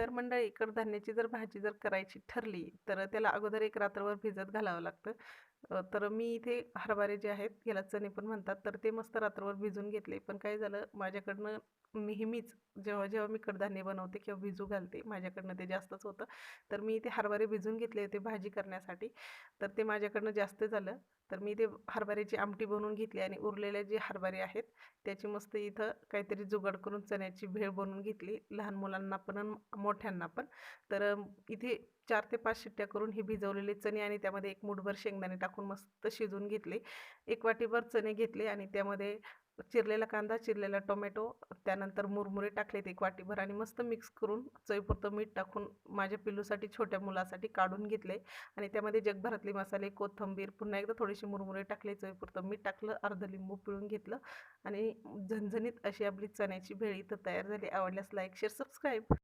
तर मंडळी कडधान्याची जर भाजी जर करायची ठरली तर त्याला अगोदर एक रात्रभर भिजत घालावं लागतं. तर मी इथे हरभरे जे आहेत याला चणे पण म्हणतात. तर ते मस्त रात्रभर भिजून घेतले. पण काय झालं माझ्याकडनं नेहमीच जेव्हा जेव्हा मी कडधान्य बनवते किंवा भिजू घालते माझ्याकडनं ते जास्तच होतं. तर मी इथे हरभरे भिजून घेतले होते भाजी करण्यासाठी. तर ते माझ्याकडनं जास्त झालं. तर मी ते हरभऱ्याची आमटी बनवून घेतली आणि उरलेले जे हरभरे आहेत त्याची मस्त इथं काहीतरी जुगाड करून चण्याची भेळ बनवून घेतली. लहान मुलांना पण आणि मोठ्यांना पण. तर इथे चार ते पाच शिट्ट्या करून ही भिजवलेले चणे आणि त्यामध्ये एक मुठभर शेंगदाणे टाकून मस्त शिजवून घेतले. एक वाटीभर चणे घेतले आणि त्यामध्ये चिरलेला कांदा चिरलेला टोमॅटो त्यानंतर मुरमुरे टाकलेत एक वाटीभर आणि मस्त मिक्स करून चवीपुरतं मीठ टाकून माझ्या पिल्लूसाठी छोट्या मुलासाठी काढून घेतले. आणि त्यामध्ये जगभरातले मसाले कोथिंबीर पुन्हा एकदा थोडीशी मुरमुरे टाकले चवीपुरतं मीठ टाकलं अर्ध लिंबू पिळून घेतलं आणि झणझणीत अशी आपली चण्याची भेळी तर तयार झाली. आवडल्यास लाईक शेअर सबस्क्राईब.